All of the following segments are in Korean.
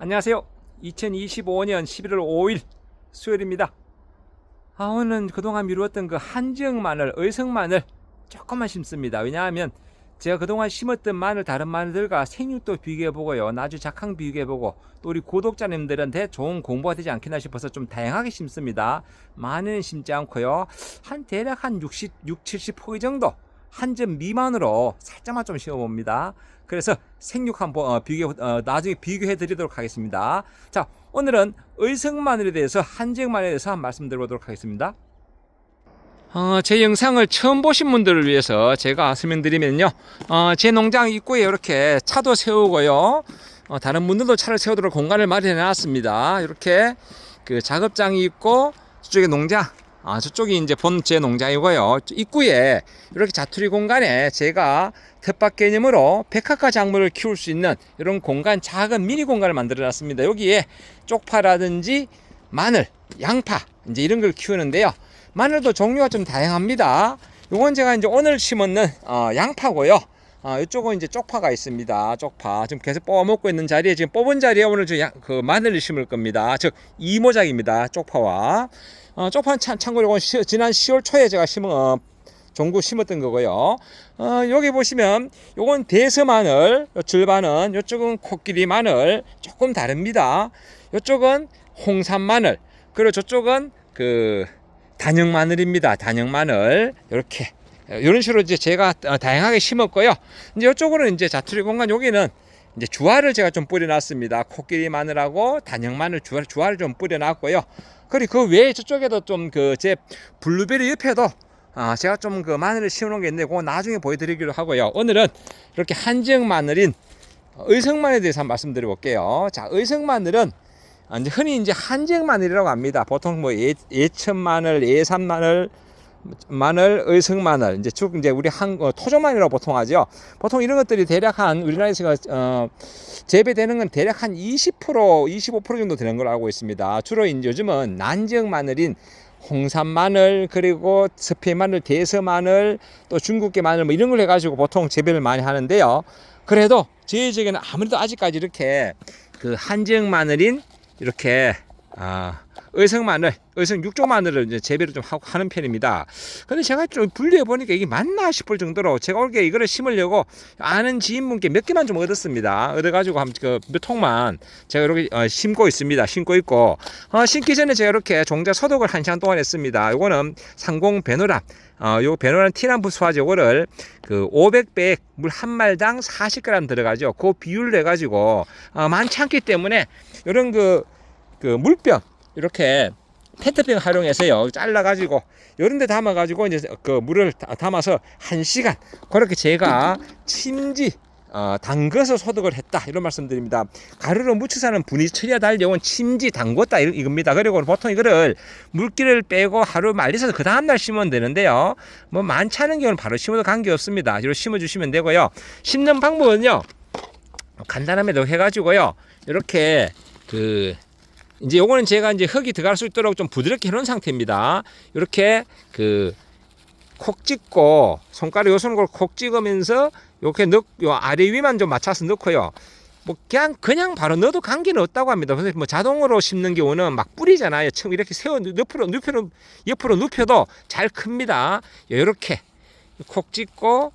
안녕하세요. 2025년 11월 5일 수요일입니다. 아, 오늘은 그동안 미루었던 그 한지역 마늘, 의성 마늘 조금만 심습니다. 왜냐하면 제가 그동안 심었던 마늘 다른 마늘들과 생육도 비교해보고요. 나주 작황 비교해보고 또 우리 구독자님들한테 좋은 공부가 되지 않겠나 싶어서 좀 다양하게 심습니다. 많이는 심지 않고요. 한 대략 한 60, 6, 70포기 정도 한 점 미만으로 살짝만 좀 심어봅니다. 그래서 생육 한번 어, 비교 어, 나중에 비교해 드리도록 하겠습니다. 자 오늘은 의성 마늘에 대해서 한지역 마늘에 대해서 한 말씀 드려보도록 하겠습니다. 어, 제 영상을 처음 보신 분들을 위해서 제가 설명드리면요. 어, 제 농장 입구에 이렇게 차도 세우고요. 어, 다른 분들도 차를 세우도록 공간을 마련해 놨습니다. 이렇게 그 작업장이 있고 저쪽에 농장 아, 저쪽이 이제 본제 농장이고요. 입구에 이렇게 자투리 공간에 제가 텃밭 개념으로 백화과 작물을 키울 수 있는 이런 공간, 작은 미니 공간을 만들어 놨습니다. 여기에 쪽파라든지 마늘, 양파, 이제 이런 걸 키우는데요. 마늘도 종류가 좀 다양합니다. 요건 제가 이제 오늘 심었는 어, 양파고요. 어, 이쪽은 이제 쪽파가 있습니다. 쪽파. 지금 계속 뽑아 먹고 있는 자리에 지금 뽑은 자리에 오늘 저 양, 그 마늘을 심을 겁니다. 즉 이모작입니다. 쪽파와. 어, 쪽파는 참, 참고로 이건 시, 지난 10월 초에 제가 심은 어, 종구 심었던 거고요. 어, 여기 보시면 요건 대서 마늘, 요 절반은 요쪽은 코끼리 마늘 조금 다릅니다. 요쪽은 홍산 마늘, 그리고 저쪽은 그 단영 마늘입니다. 단영 마늘 이렇게 이런 식으로 이제 제가 어, 다양하게 심었고요. 이제 이쪽으로는 이제 자투리 공간 여기는 이제 주화를 제가 좀 뿌려놨습니다. 코끼리 마늘하고 단영 마늘 주화, 주화를 좀 뿌려놨고요. 그리고 그 외에 저쪽에도 좀 그 제 블루베리 옆에도 아, 제가 좀 그 마늘을 심어놓은 게 있는데 그거 나중에 보여드리기로 하고요. 오늘은 이렇게 한지역 마늘인 의성 마늘에 대해서 한번 말씀드려볼게요. 자, 의성 마늘은 아, 이제 흔히 이제 한지역 마늘이라고 합니다. 보통 뭐 예, 예천 마늘, 예산 마늘, 마늘, 의성 마늘, 이제 쭉 이제 우리 한 어, 토종 마늘이라고 보통 하죠. 보통 이런 것들이 대략 한 우리나라에서 어, 재배되는 건 대략 한 20%, 25% 정도 되는 걸로 알고 있습니다. 주로 이제 요즘은 난지역 마늘인 홍산 마늘 그리고 스페인 마늘, 대서 마늘, 또 중국계 마늘 뭐 이런 걸 해가지고 보통 재배를 많이 하는데요. 그래도 제 지역에는 아무래도 아직까지 이렇게 그 한지역 마늘인 이렇게 아, 의성 마늘, 의성 육종 마늘을 이제 재배를 좀 하고 하는 편입니다. 근데 제가 좀 분류해 보니까 이게 맞나 싶을 정도로 제가 올게 이거를 심으려고 아는 지인분께 몇 개만 좀 얻었습니다. 얻어가지고 한몇 통만 제가 이렇게 어, 심고 있습니다. 심고 있고 어, 심기 전에 제가 이렇게 종자 소독을 한 시간 동안 했습니다. 요거는 상공 베노람 어, 요 베노란 티람프 수화제 요거를 그 500배 물한 말당 40g 들어가죠. 그 비율을 해가지고 어, 많지 않기 때문에 이런 그, 그 물병 이렇게 페트병 활용해서요 잘라가지고 이런 데 담아가지고 이제 그 물을 다- 담아서 한 시간 그렇게 제가 침지 어, 담궈서 소독을 했다 이런 말씀드립니다. 가루로 묻혀서는 분이 달리 이건 침지 담궜다 이- 이겁니다. 그리고 보통 이거를 물기를 빼고 하루 말려서 그 다음 날 심으면 되는데요. 뭐 많지 않은 경우는 바로 심어도 관계 없습니다. 이렇게 심어주시면 되고요. 심는 방법은요 간단합니다. 해가지고요 이렇게 그 이제 요거는 제가 이제 흙이 들어갈 수 있도록 좀 부드럽게 해놓은 상태입니다. 이렇게 그 콕 찍고 손가락 요 손으로 콕 찍으면서 이렇게 넣, 요 아래 위만 좀 맞춰서 넣고요. 뭐 그냥 그냥 바로 넣어도 관계는 없다고 합니다. 그래서 뭐 자동으로 심는 경우는 막 뿌리잖아요. 처음 이렇게 세워 옆으로 눕혀도 옆으로 눕혀도 잘 큽니다. 이렇게 콕 찍고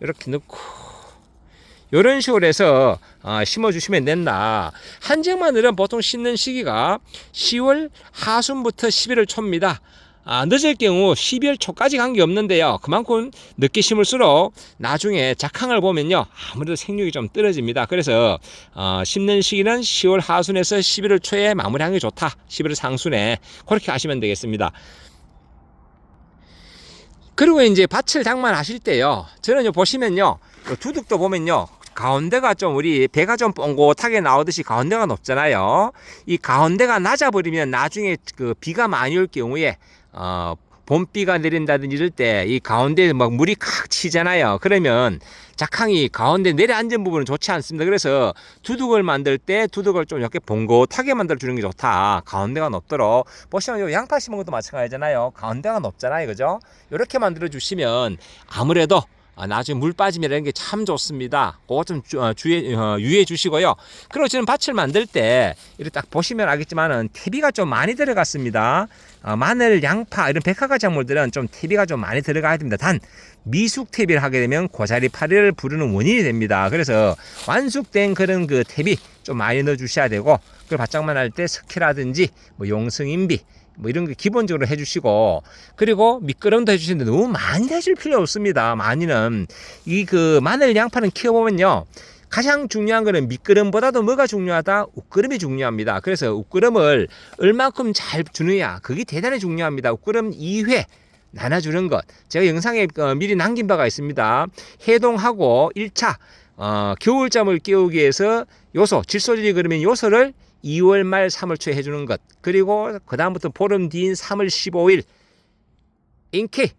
이렇게 넣고 이런 식으로 해서 아, 심어주시면 된다. 한지역 마늘은 보통 심는 시기가 10월 하순부터 11월 초입니다. 아, 늦을 경우 12월 초까지 관계 없는데요. 그만큼 늦게 심을수록 나중에 작황을 보면요. 아무래도 생육이 좀 떨어집니다. 그래서 어, 심는 시기는 10월 하순에서 11월 초에 마무리하는 게 좋다. 11월 상순에 그렇게 하시면 되겠습니다. 그리고 이제 밭을 장만하실 때요. 저는 요 보시면요. 요 두둑도 보면요. 가운데가 좀 우리 배가 좀 뻥긋하게 나오듯이 가운데가 높잖아요. 이 가운데가 낮아버리면 나중에 그 비가 많이 올 경우에 어 봄비가 내린다든지 이럴 때 이 가운데 막 물이 칵 치잖아요. 그러면 작황이 가운데 내려앉은 부분은 좋지 않습니다. 그래서 두둑을 만들 때 두둑을 좀 이렇게 봉긋하게 만들어 주는 게 좋다. 가운데가 높도록 보시면 요 양파 심은 것도 마찬가지잖아요. 가운데가 높잖아요, 그죠? 이렇게 만들어 주시면 아무래도 아, 나중에 물 빠짐이라는 게 참 좋습니다. 그거 좀 주, 어, 주의, 어, 유의해 주시고요. 그리고 저는 밭을 만들 때 이렇게 딱 보시면 알겠지만은 TV가 좀 많이 들어갔습니다. 어, 마늘, 양파 이런 백화가 작물들은 좀 TV가 좀 많이 들어가야 됩니다. 단 미숙 TV를 하게 되면 고자리 파리를 부르는 원인이 됩니다. 그래서 완숙된 그런 그 TV 좀 많이 넣어 주셔야 되고 그 바짝만 할 때 스키라든지 뭐 용승 인비 뭐 이런 게 기본적으로 해주시고 그리고 미끄럼도 해주시는데 너무 많이 해줄 필요 없습니다. 많이는 이 그 마늘 양파는 키워보면요. 가장 중요한 거는 미끄럼보다도 뭐가 중요하다? 웃그름이 중요합니다. 그래서 웃그름을 얼만큼 잘 주느냐 그게 대단히 중요합니다. 웃그름 2회 나눠주는 것. 제가 영상에 어, 미리 남긴 바가 있습니다. 해동하고 1차 어, 겨울잠을 깨우기 위해서 요소, 질소질이 그러면 요소를 2월 말 3월 초에 해주는 것. 그리고 그 다음부터 보름 뒤인 3월 15일 인키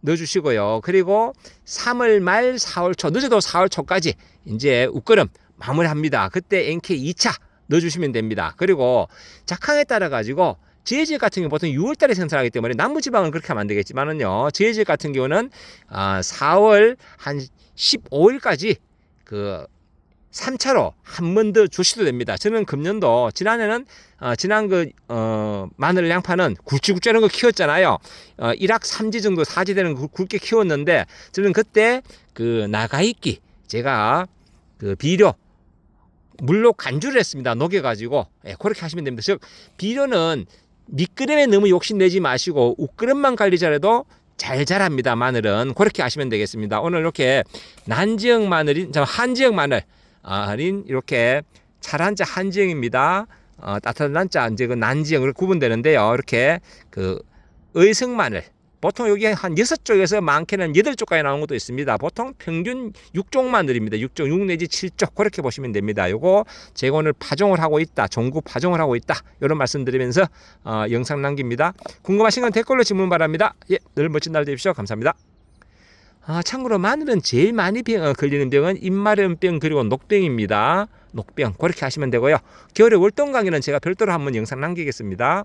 넣어주시고요. 그리고 3월 말 4월 초 늦어도 4월 초까지 이제 웃거름 마무리합니다. 그때 NK 2차 넣어주시면 됩니다. 그리고 작황에 따라 가지고 지해질 같은 경우 보통 6월달에 생산하기 때문에 남부지방은 그렇게 하면 안 되겠지만은요. 지해질 같은 경우는 아, 4월 한 15일까지 그 3차로 한 번 더 주셔도 됩니다. 저는 금년도 지난해는 어, 지난 그 어, 마늘 양파는 굵직굵직한 거 키웠잖아요. 어, 1학 3지 정도 4지 되는 거 굵게 키웠는데 저는 그때 그 나가있기 제가 그 비료 물로 간주를 했습니다. 녹여가지고 예, 그렇게 하시면 됩니다. 즉 비료는 미끄럼에 너무 욕심내지 마시고 우끄럼만 관리 잘해도 잘 자랍니다. 마늘은 그렇게 하시면 되겠습니다. 오늘 이렇게 난지역 마늘인 저 한지역 마늘 아린 이렇게 char한자 한지역입니다. 어, 따뜻한 난자 난지역 이렇게 구분되는데요. 이렇게 그 의성 마늘 보통 여기 한 여섯 쪽에서 많게는 여덟 쪽까지 나오는 것도 있습니다. 보통 평균 6쪽 마늘입니다. 6쪽, 6 내지 7쪽 그렇게 보시면 됩니다. 요거 제가 오늘 파종을 하고 있다. 종구 파종을 하고 있다. 이런 말씀드리면서 어, 영상 남깁니다. 궁금하신 건 댓글로 질문 바랍니다. 예, 늘 멋진 날 되십시오. 감사합니다. 아, 참고로 마늘은 제일 많이 병, 어, 걸리는 병은 입마름병 그리고 녹병입니다. 녹병 그렇게 하시면 되고요. 겨울에 월동강에는 제가 별도로 한번 영상 남기겠습니다.